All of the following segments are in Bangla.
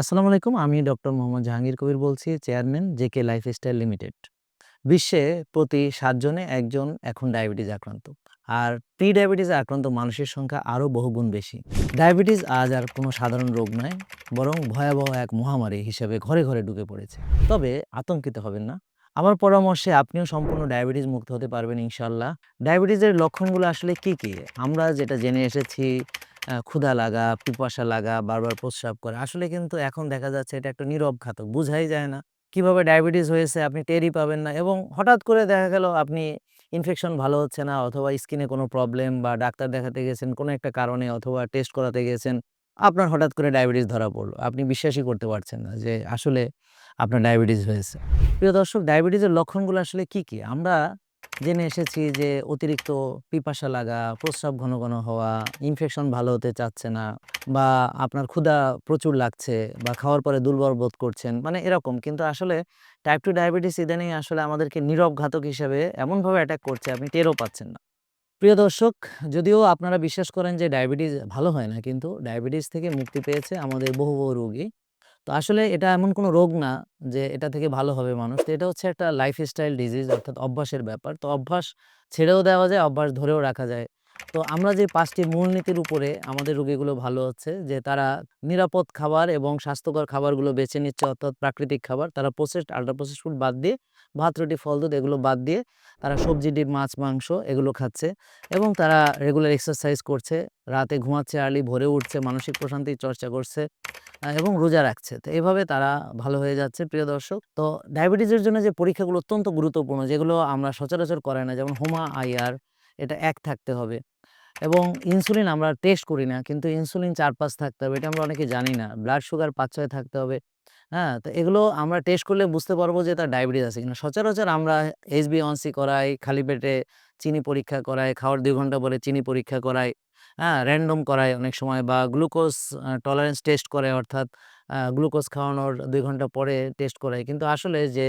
আসসালামু আলাইকুম। আমি ডক্টর মোহাম্মদ জাহাঙ্গীর কবির বলছি, চেয়ারম্যান জেকে লাইফস্টাইল লিমিটেড। বিশ্বে প্রতি সাতজনে একজন এখন ডায়াবেটিস আক্রান্ত। আর প্রি ডায়াবেটিসে আক্রান্ত মানুষের সংখ্যা আরও বহুগুণ বেশি। ডায়াবেটিস আজ আর কোনো সাধারণ রোগ নয়, বরং ভয়াবহ এক মহামারী হিসেবে ঘরে, ঘরে ঢুকে পড়েছে। তবে আতঙ্কিত হবেন না। আমার পরামর্শে আপনিও সম্পূর্ণ ডায়াবেটিস মুক্ত হতে পারবেন ইনশাল্লাহ ডায়াবেটিসের লক্ষণগুলো আসলে কী, কী? আমরা যেটা জেনে এসেছি ক্ষুধা লাগা, পিপাসা লাগা, বারবার প্রস্রাব করে আসলে কিন্তু এখন দেখা যাচ্ছে এটা একটা নীরব ঘাতক। বুঝাই যায় না। কীভাবে ডায়াবেটিস হয়েছে আপনি টেরই পাবেন না এবং হঠাৎ করে দেখা গেল আপনি ইনফেকশন ভালো হচ্ছে না অথবা স্কিনে কোনো প্রবলেম বা ডাক্তার দেখাতে গেছেন কোনো একটা কারণে অথবা টেস্ট করাতে গেছেন, আপনার হঠাৎ করে ডায়াবেটিস ধরা পড়ল। আপনি বিশ্বাসই করতে পারছেন না যে আসলে আপনার ডায়াবেটিস হয়েছে। প্রিয় দর্শক ডায়াবেটিসের লক্ষণগুলো আসলে কী, কী? আমরা জেনে এসেছি যে অতিরিক্ত পিপাসা লাগা, প্রস্রাব ঘন, ঘন হওয়া, ইনফেকশন ভালো হতে চাচ্ছে না বা আপনার ক্ষুধা প্রচুর লাগছে বা খাওয়ার পরে দুর্বল বোধ করছেন, মানে এরকম। কিন্তু আসলে টাইপ টু ডায়াবেটিস ইদানিং আসলে আমাদেরকে নীরব ঘাতক হিসেবে এমনভাবে অ্যাটাক করছে আপনি টেরও পাচ্ছেন না। প্রিয় দর্শক যদিও আপনারা বিশ্বাস করেন যে ডায়াবেটিস ভালো হয় না কিন্তু ডায়াবেটিস থেকে মুক্তি পেয়েছে আমাদের বহু, বহু রোগী। তো আসলে এটা এমন কোনো রোগ না যে এটা থেকে ভালো হবে মানুষ। তো এটা হচ্ছে একটা লাইফস্টাইল ডিজিজ অর্থাৎ অভ্যাসের ব্যাপার। তো অভ্যাস ছেড়েও দেওয়া যায়, অভ্যাস ধরেও রাখা যায়। তো আমরা যে ৫ টি মূলনীতির উপরে আমাদের রোগীগুলো ভালো হচ্ছে যে তারা নিরাপদ খাবার এবং স্বাস্থ্যকর খাবারগুলো বেছে নিচ্ছে অর্থাৎ প্রাকৃতিক খাবার। তারা প্রসেসড, আল্ট্রা প্রসেসড ফুড বাদ দিয়ে ভাত, রুটি, ফল, দুধ এগুলো বাদ দিয়ে তারা সবজি, ডিম, মাছ, মাংস এগুলো খাচ্ছে এবং তারা রেগুলার এক্সারসাইজ করছে, রাতে ঘুমাচ্ছে আর্লি, ভোরে উঠছে, মানসিক প্রশান্তির চর্চা করছে এবং রোজা রাখছে। তো এভাবে তারা ভালো হয়ে যাচ্ছে প্রিয় দর্শক। তো ডায়াবেটিসের জন্য যে পরীক্ষাগুলো অত্যন্ত গুরুত্বপূর্ণ যেগুলো আমরা সচরাচর করাই না যেমন হোমা আইআর এটা এক থাকতে হবে এবং ইনসুলিন আমরা টেস্ট করি না কিন্তু ইনসুলিন ৪-৫ থাকতে হবে। এটা আমরা অনেকে জানি না। ব্লাড সুগার ৫-৬ থাকতে হবে। হ্যাঁ? তো এগুলো আমরা টেস্ট করলে বুঝতে পারব যে তার ডায়াবেটিস আছে কিনা। সচরাচর আমরা HbA1c করাই, খালি পেটে চিনি পরীক্ষা করাই, খাওয়ার ২ ঘণ্টা পরে চিনি পরীক্ষা করাই, হ্যাঁ? র‍্যান্ডম করায় অনেক সময় বা গ্লুকোজ টলারেন্স টেস্ট করে অর্থাৎ গ্লুকোজ খাওয়ানোর দুই ঘণ্টা পরে টেস্ট করাই। কিন্তু আসলে যে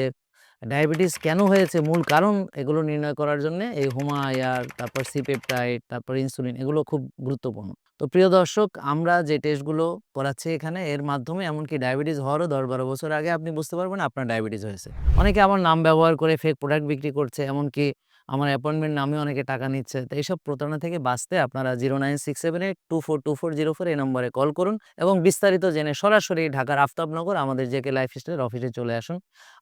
ডায়াবেটিস কেন হয়েছে মূল কারণ এগুলো নির্ণয় করার জন্যে এই হোমা আইআর, তারপর সি-পেপটাইড, তারপর ইনসুলিন এগুলো খুব গুরুত্বপূর্ণ। তো প্রিয় দর্শক আমরা যে টেস্টগুলো করাচ্ছি এখানে এর মাধ্যমে এমনকি ডায়াবেটিস হওয়ারও দশ বারো বছর আগে আপনি বুঝতে পারবেন আপনার ডায়াবেটিস হয়েছে। অনেকে আমার নাম ব্যবহার করে ফেক প্রোডাক্ট বিক্রি করছে এমনকি আমার অ্যাপয়েন্টমেন্ট নামে অনেকে টাকা নিচ্ছে। তো এইসব প্রতারণা থেকে বাঁচতে আপনারা 09678242404 এই নম্বরে কল করুন এবং বিস্তারিত জেনে সরাসরি ঢাকার আফতাবনগর আমাদের জেকে লাইফস্টাইল অফিসে চলে আসুন।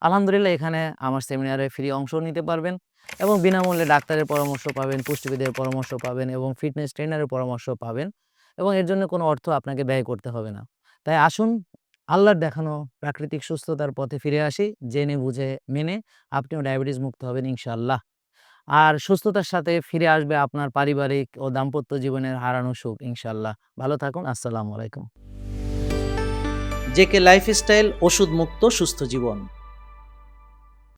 আলহামদুলিল্লাহ এখানে আমার সেমিনারে ফ্রি অংশ নিতে পারবেন এবং বিনামূল্যে ডাক্তারের পরামর্শ পাবেন, পুষ্টিবিদের পরামর্শ পাবেন এবং ফিটনেস ট্রেনারের পরামর্শ পাবেন এবং এর জন্য কোনো অর্থ আপনাকে ব্যয় করতে হবে না। তাই আসুন আল্লাহর দেখানো প্রাকৃতিক সুস্থতার পথে ফিরে আসি। জেনে বুঝে মেনে আপনিও ডায়াবেটিস মুক্ত হবেন ইনশাআল্লাহ। আর সুস্থতার সাথে ফিরে আসবে আপনার পারিবারিক ও দাম্পত্য জীবনের হারানো সুখ, ইনশাল্লাহ ভালো থাকুন। আসসালামু আলাইকুম। জেকে লাইফস্টাইল ওষুধ মুক্ত সুস্থ জীবন